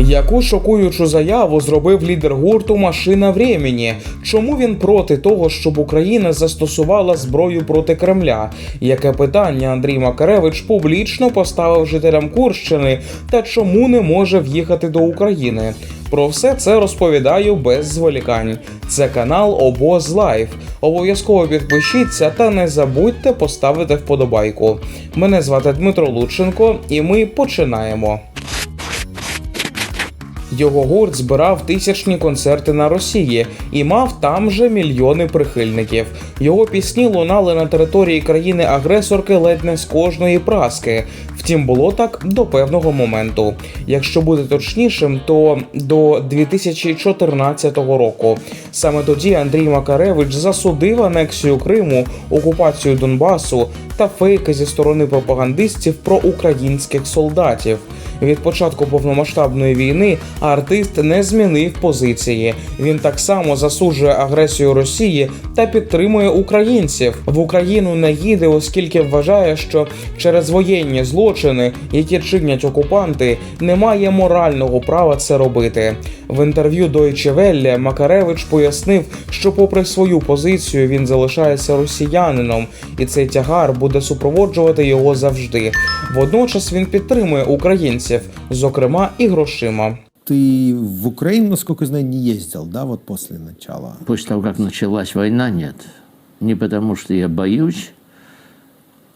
Яку шокуючу заяву зробив лідер гурту Машина Времені? Чому він проти того, щоб Україна застосувала зброю проти Кремля? Яке питання Андрій Макаревич публічно поставив жителям Курщини та чому не може в'їхати до України? Про все це розповідаю без зволікань. Це канал Обоз Лайф. Обов'язково підпишіться та не забудьте поставити вподобайку. Мене звати Дмитро Лученко, і ми починаємо. Його гурт збирав тисячні концерти на Росії і мав там же мільйони прихильників. Його пісні лунали на території країни-агресорки ледь не з кожної праски. Втім, було так до певного моменту. Якщо бути точнішим, то до 2014 року. Саме тоді Андрій Макаревич засудив анексію Криму, окупацію Донбасу та фейки зі сторони пропагандистів про українських солдатів. Від початку повномасштабної війни артист не змінив позиції. Він так само засуджує агресію Росії та підтримує українців. В Україну не їде, оскільки вважає, що через воєнні злочини, які чинять окупанти, немає морального права це робити. В інтерв'ю Deutsche Welle Макаревич пояснив, що, попри свою позицію, він залишається росіянином, і цей тягар буде супроводжувати його завжди. Водночас він підтримує українців, зокрема і грошима. Ты в Украину, насколько я знаю, не ездил, да, вот после начала? После того, как началась война, нет. Не потому, что я боюсь,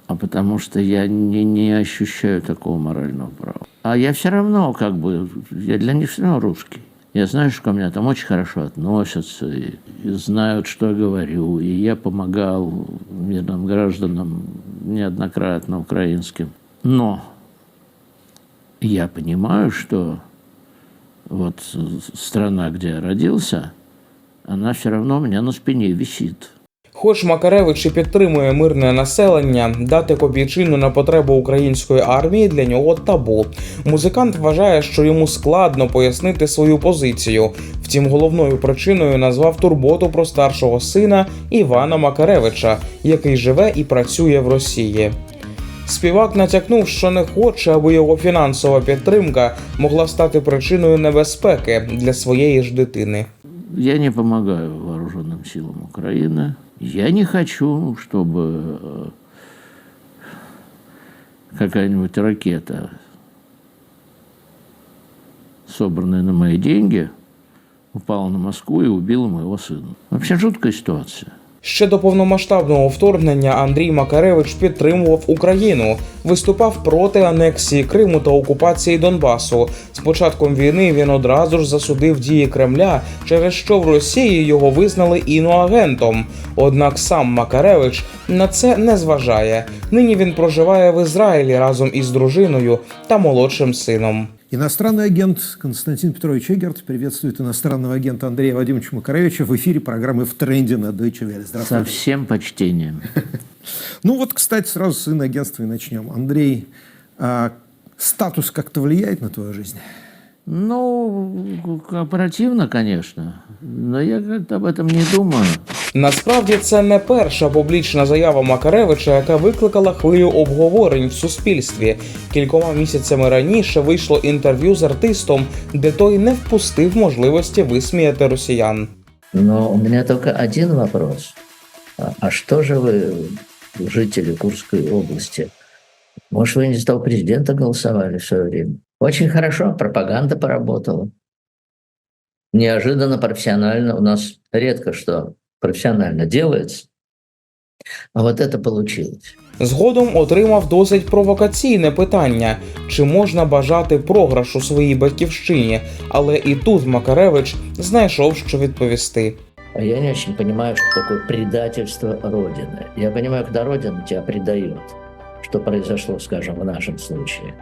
а потому, что я не, не ощущаю такого морального права. А я все равно, как бы, я для них все равно русский. Я знаю, что ко мне там очень хорошо относятся, и, и знают, что я говорю. И я помогал мирным гражданам неоднократно украинским. Но я понимаю, что вот страна, где я родился, она все равно у меня на спине висит. Хоч Макаревич і підтримує мирне населення, дати копійчину на потребу української армії для нього табу. Музикант вважає, що йому складно пояснити свою позицію. Втім, головною причиною назвав турботу про старшого сина Івана Макаревича, який живе і працює в Росії. Співак натякнув, що не хоче, аби його фінансова підтримка могла стати причиною небезпеки для своєї ж дитини. Я не помогаю вооруженным силам Украины. Я не хочу, чтобы э, какая-нибудь ракета, собранная на мои деньги, упала на Москву и убила моего сына. Вообще жуткая ситуация. Ще до повномасштабного вторгнення Андрій Макаревич підтримував Україну, виступав проти анексії Криму та окупації Донбасу. З початком війни він одразу ж засудив дії Кремля, через що в Росії його визнали іноагентом. Однак сам Макаревич на це не зважає. Нині він проживає в Ізраїлі разом із дружиною та молодшим сином. Иностранный агент Константин Петрович Эгерт приветствует иностранного агента Андрея Вадимовича Макаревича в эфире программы «В тренде» на Deutsche Welle. Со Здравствуйте. всем почтением. Ну вот, кстати, сразу с инагентства и начнем. Андрей, а статус как-то влияет на твою жизнь? Ну, кооперативно, конечно, но я как-то об этом не думаю. Насправді це не перша публічна заява Макаревича, яка викликала хвилю обговорень в суспільстві. Кількома місяцями раніше вийшло інтерв'ю з артистом, де той не впустив можливості висміяти росіян. Но у меня только один вопрос. А, а что же вы, жители Курской области, может, вы не за президента голосовали в свое время? Очень хорошо, пропаганда поработала. Неожиданно, профессионально. У нас редко что профессионально делается. А вот это получилось. Згодом отримав досить провокаційне питання: чи можна бажати програшу своїй батьківщині, але і тут Макаревич знайшов, що відповісти. А Я не очень понимаю, что такое предательство Родины. Я понимаю, когда Родина тебя предает, что произошло, скажем, в нашем случае.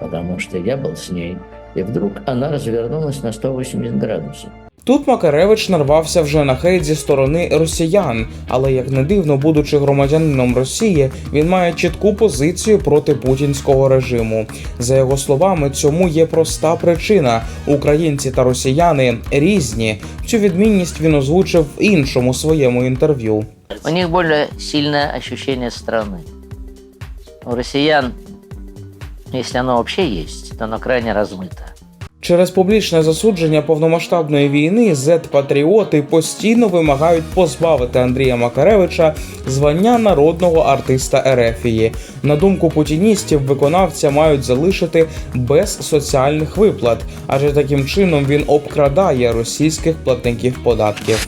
Потому что я был с ней, и вдруг она развернулась на 180 градусов. Тут Макаревич нарвався вже на хейт зі сторони росіян, але як не дивно, будучи громадянином Росії, він має чітку позицію проти путінського режиму. За його словами, цьому є проста причина: українці та росіяни різні. Цю відмінність він озвучив в іншому своєму інтерв'ю. У них более сильное ощущение страны. У россиян, если оно вообще есть, то оно крайне размыто. Через публічне засудження повномасштабної війни зет-патріоти постійно вимагають позбавити Андрія Макаревича звання народного артиста Ерефії. На думку путіністів, виконавця мають залишити без соціальних виплат, адже таким чином він обкрадає російських платників податків.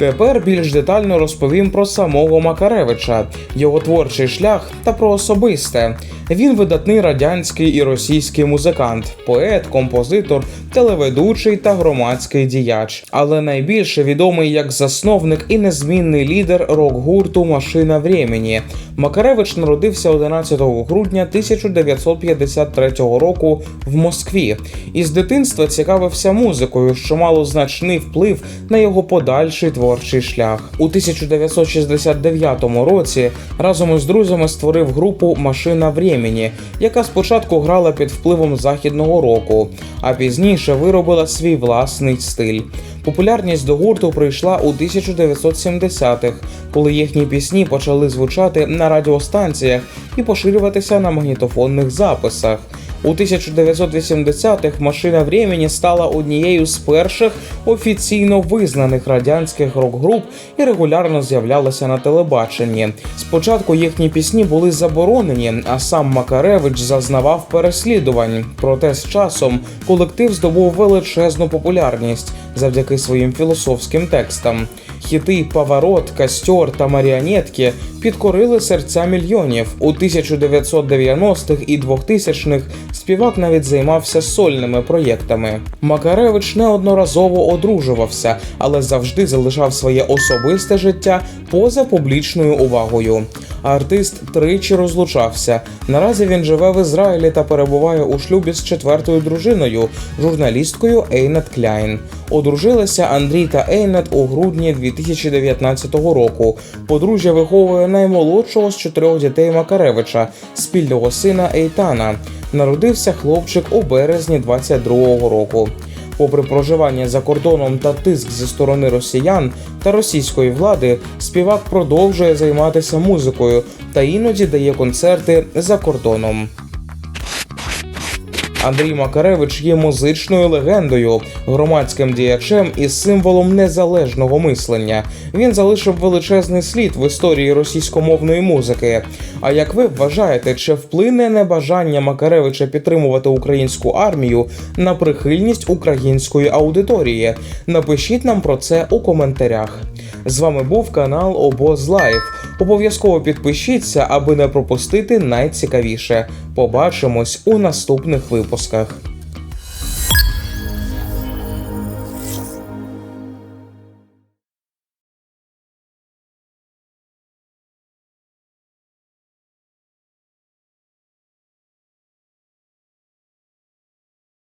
Тепер більш детально розповім про самого Макаревича, його творчий шлях та про особисте. Він видатний радянський і російський музикант, поет, композитор, телеведучий та громадський діяч, але найбільше відомий як засновник і незмінний лідер рок-гурту Машина Времені. Макаревич народився 11 грудня 1953 року в Москві. І з дитинства цікавився музикою, що мало значний вплив на його подальший творчий шлях. У 1969 році разом із друзями створив групу Машина Времені, яка спочатку грала під впливом західного року, а пізніше виробила свій власний стиль. Популярність до гурту прийшла у 1970-х, коли їхні пісні почали звучати на радіостанціях і поширюватися на магнітофонних записах. У 1980-х машина времени стала однією з перших офіційно визнаних радянських рок-груп і регулярно з'являлася на телебаченні. Спочатку їхні пісні були заборонені, а сам Макаревич зазнавав переслідувань. Проте з часом колектив здобув величезну популярність завдяки своїм філософським текстам. Хіти Поворот, Костер та Маріонетки підкорили серця мільйонів. У 1990-х і 2000-х співак навіть займався сольними проєктами. Макаревич неодноразово одружувався, але завжди залишав своє особисте життя поза публічною увагою. Артист тричі розлучався. Наразі він живе в Ізраїлі та перебуває у шлюбі з четвертою дружиною, журналісткою Ейнет Кляйн. Одружилися Андрій та Ейнет у грудні 2019 року. Подружжя виховує наймолодшого з чотирьох дітей Макаревича, спільного сина Ейтана. Народився хлопчик у березні 22-го року. Попри проживання за кордоном та тиск зі сторони росіян та російської влади, співак продовжує займатися музикою та іноді дає концерти за кордоном. Андрій Макаревич є музичною легендою, громадським діячем і символом незалежного мислення. Він залишив величезний слід в історії російськомовної музики. А як ви вважаєте, чи вплине небажання Макаревича підтримувати українську армію на прихильність української аудиторії? Напишіть нам про це у коментарях. З вами був канал Обоз Лайв. Обов'язково підпишіться, аби не пропустити найцікавіше. Побачимось у наступних випусках.